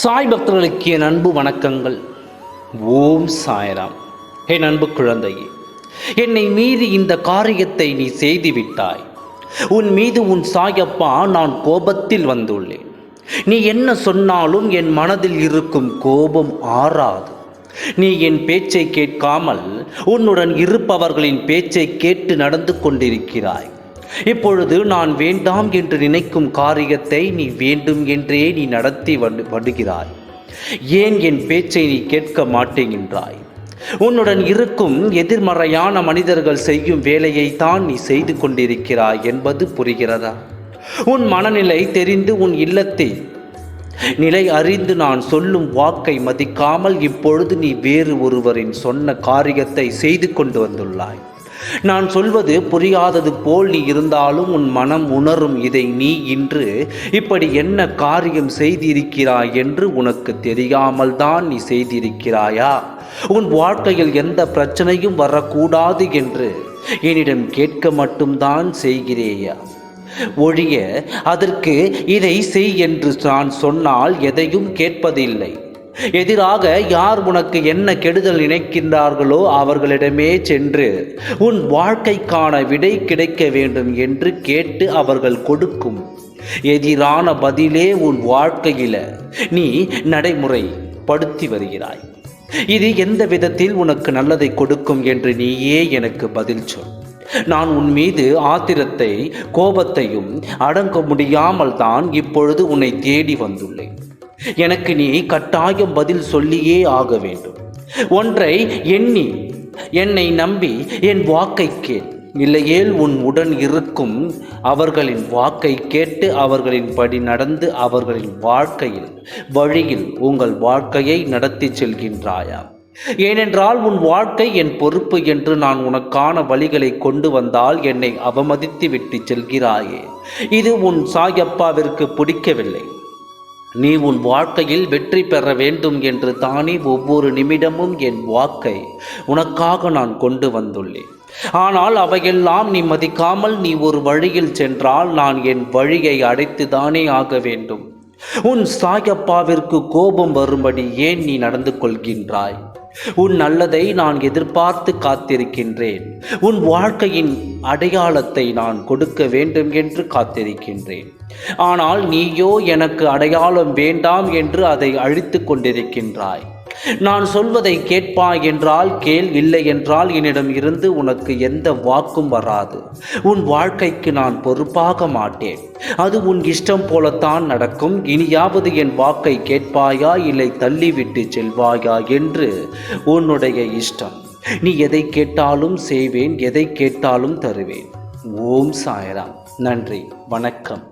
சாய் பக்தர்களுக்கு என் அன்பு வணக்கங்கள். ஓம் சாய்ராம். என் அன்பு குழந்தையே என்னை மீறி இந்த காரியத்தை நீ செய்துவிட்டாய். உன் மீது உன் சாயப்பா நான் கோபத்தில் வந்துள்ளேன். நீ என்ன சொன்னாலும் என் மனதில் இருக்கும் கோபம் ஆறாது. நீ என் பேச்சை கேட்காமல் உன்னுடன் இருப்பவர்களின் பேச்சை கேட்டு நடந்து கொண்டிருக்கிறாய். இப்பொழுது நான் வேண்டாம் என்று நினைக்கும் காரியத்தை நீ வேண்டும் என்றே நீ நடத்தி வந்து வருகிறாய் ஏன் என் பேச்சை நீ கேட்க மாட்டேங்கின்றாய் உன்னுடன் இருக்கும் எதிர்மறையான மனிதர்கள் செய்யும் வேலையைத்தான் நீ செய்து கொண்டிருக்கிறாய் என்பது புரிகிறதா? உன் மனநிலை தெரிந்து உன் இல்லத்தை நிலை அறிந்து நான் சொல்லும் வாக்கை மதிக்காமல் இப்பொழுது நீ வேறு ஒருவரின் சொன்ன காரியத்தை செய்து கொண்டு வந்துள்ளாய். நான் சொல்வது புரியாதது போல் நீ இருந்தாலும் உன் மனம் உணரும் இதை நீ இன்று இப்படி என்ன காரியம் செய்திருக்கிறாய் என்று உனக்கு தெரியாமல் தான் நீ செய்திருக்கிறாயா? உன் வாழ்க்கையில் எந்த பிரச்சனையும் வரக்கூடாது என்று என்னிடம் கேட்க மட்டும்தான் செய்கிறேயா? ஒழிய அதற்கு இதை செய் என்று நான் சொன்னால் எதையும் கேட்பதில்லை. எதிராக யார் உனக்கு என்ன கெடுதல் நினைக்கின்றார்களோ அவர்களிடமே சென்று உன் வாழ்க்கைக்கான விடை கிடைக்க வேண்டும் என்று கேட்டு அவர்கள் கொடுக்கும். எதிரான பதிலே உன் வாழ்க்கையில நீ நடைமுறைப்படுத்தி வருகிறாய். இது எந்த விதத்தில் உனக்கு நல்லதை கொடுக்கும் என்று நீயே எனக்கு பதில் சொல். நான் உன் மீது ஆத்திரத்தை கோபத்தையும் அடங்க முடியாமல் தான் இப்பொழுது உன்னை தேடி வந்துள்ளேன். எனக்கு நீ கட்டாயம் பதில் சொல்லியே ஆக வேண்டும். ஒன்றை எண்ணி என்னை நம்பி என் வாக்கை கேள். இல்லையேல் உன் உடன் இருக்கும் அவர்களின் வாக்கை கேட்டு அவர்களின் படி நடந்து அவர்களின் வாழ்க்கையில் வழியில் உங்கள் வாழ்க்கையை நடத்தி செல்கின்றாயா? ஏனென்றால் உன் வாழ்க்கை என் பொறுப்பு என்று நான் உனக்கான வழிகளை கொண்டு வந்தால் என்னை அவமதித்து விட்டு செல்கிறாயே. இது உன் சாயப்பாவிற்கு பிடிக்கவில்லை. நீ உன் வாழ்க்கையில் வெற்றி பெற வேண்டும் என்று தானே ஒவ்வொரு நிமிடமும் என் வாக்கை உனக்காக நான் கொண்டு வந்துள்ளேன். ஆனால் அவையெல்லாம் நீ மதிக்காமல் நீ ஒரு வழியில் சென்றால் நான் என் வழியை அடைத்து தானே ஆக வேண்டும். உன் சாயப்பாவிற்கு கோபம் வரும்படி ஏன் நீ நடந்து கொள்கின்றாய்? உன் நல்லதை நான் எதிர்பார்த்து காத்திருக்கின்றேன். உன் வாழ்க்கையின் அடையாளத்தை நான் கொடுக்க வேண்டும் என்று காத்திருக்கின்றேன். ஆனால் நீயோ எனக்கு அடையாளம் வேண்டாம் என்று அதை அழித்து கொண்டிருக்கின்றாய். நான் சொல்வதை கேட்பாய் என்றால் கேள் இல்லை என்றால் என்னிடம் இருந்து உனக்கு எந்த வாக்கும் வராது. உன் வாழ்க்கைக்கு நான் பொறுப்பாக மாட்டேன். அது உன் இஷ்டம் போலத்தான் நடக்கும். இனியாவது என் வாக்கை கேட்பாயா இல்லை தள்ளிவிட்டு செல்வாயா என்று உன்னுடைய இஷ்டம். நீ எதை கேட்டாலும் செய்வேன் எதை கேட்டாலும் தருவேன். ஓம் சாயராம். நன்றி வணக்கம்.